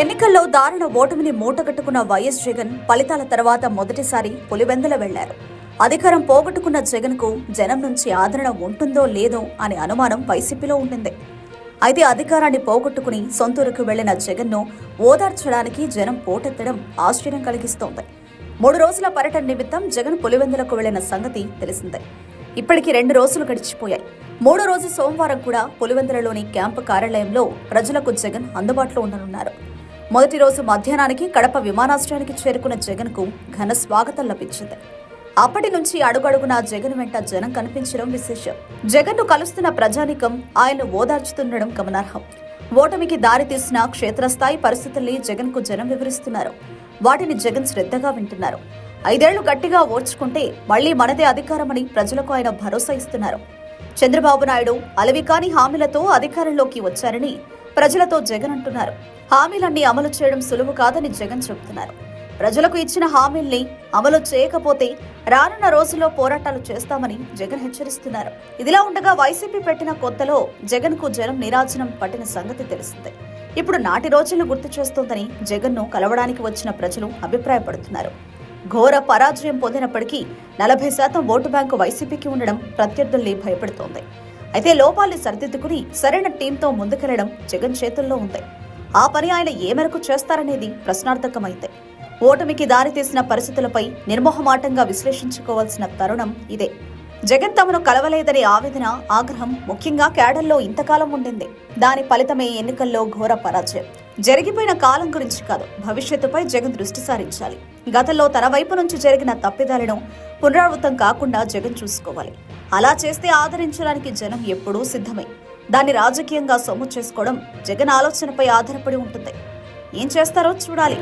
ఎన్నికల్లో దారుణ ఓటమిని మూటగట్టుకున్న వైఎస్ జగన్ ఫలితాల తర్వాత మొదటిసారి పులివెందుల వెళ్ళారు. అధికారం పోగొట్టుకున్న జగన్కు జనం నుంచి ఆదరణ ఉంటుందో లేదో అనే అనుమానం వైసీపీలో ఉండింది. అయితే అధికారాన్ని పోగొట్టుకుని సొంతూరుకు వెళ్ళిన జగన్ను ఓదార్చడానికి జనం పోటెత్తడం ఆశ్చర్యం కలిగిస్తోంది. మూడు రోజుల పర్యటన నిమిత్తం జగన్ పులివెందులకు వెళ్ళిన సంగతి తెలిసిందే. ఇప్పటికి రెండు రోజులు గడిచిపోయాయి. మూడో రోజు సోమవారం కూడా పులివెందులలోని క్యాంపు కార్యాలయంలో ప్రజలకు జగన్ అందుబాటులో ఉండనున్నారు. మొదటి రోజు మధ్యాహ్నానికి కడప విమానాశ్రయానికి చేరుకున్న జగన్కు ఘన స్వాగతం లభించింది. అప్పటి నుంచి అడుగడుగునా జగన్ వెంట జనం కనిపించడం విశేషం. జగన్ను కలుస్తున్న ప్రజానికం ఆయన్ను ఓదార్చుతుండడం గమనార్హం. ఓటమికి దారి తీసిన క్షేత్రస్థాయి పరిస్థితుల్ని జగన్కు జనం వివరిస్తున్నారు. వాటిని జగన్ శ్రద్ధగా వింటున్నారు. ఐదేళ్ళు గట్టిగా ఓర్చుకుంటే మళ్ళీ మనదే అధికారమని ప్రజలకు ఆయన భరోసా ఇస్తున్నారు. చంద్రబాబు నాయుడు అలవికాని హామీలతో అధికారంలోకి వచ్చారని ప్రజలతో జగన్ అంటున్నారు. హామీలన్నీ అమలు చేయడం సులువు కాదని జగన్ చెబుతున్నారు. ప్రజలకు ఇచ్చిన హామీల్ని అమలు చేయకపోతే రానున్న రోజుల్లో పోరాటాలు చేస్తామని జగన్ హెచ్చరిస్తున్నారు. ఇదిలా ఉండగా వైసీపీ పెట్టిన కొత్తలో జగన్కు జనం నిరాజనం పట్టిన సంగతి తెలిసిందే. ఇప్పుడు నాటి రోజులు గుర్తు చేస్తోందని జగన్ను కలవడానికి వచ్చిన ప్రజలు అభిప్రాయపడుతున్నారు. ఘోర పరాజయం పొందినప్పటికీ నలభై శాతం ఓటు బ్యాంకు వైసీపీకి ఉండడం ప్రత్యర్థుల్ని భయపెడుతోంది. అయితే లోపాల్ని సరిదిద్దుకుని సరైన టీంతో ముందుకెళ్ళడం జగన్ చేతుల్లో ఉంది. ఆ పని ఆయన ఏ మేరకు చేస్తారనేది ప్రశ్నార్థకమైంది. ఓటమికి దారితీసిన పరిస్థితులపై నిర్మోహమాటంగా విశ్లేషించుకోవాల్సిన తరుణం ఇదే. జగన్ తమను కలవలేదనే ఆవేదన ఆగ్రహం ముఖ్యంగా కేడర్లో ఇంతకాలం ఉండింది. దాని ఫలితమే ఎన్నికల్లో ఘోర పరాజయం. జరిగిపోయిన కాలం గురించి కాదు భవిష్యత్తుపై జగన్ దృష్టి సారించాలి. గతంలో తన వైపు నుంచి జరిగిన తప్పిదాలను పునరావృతం కాకుండా జగన్ చూసుకోవాలి. అలా చేస్తే ఆదరించడానికి జనం ఎప్పుడూ సిద్ధమే. దాన్ని రాజకీయంగా సొమ్ము చేసుకోవడం జగన్ ఆలోచనపై ఆధారపడి ఉంటుంది. ఏం చేస్తారో చూడాలి.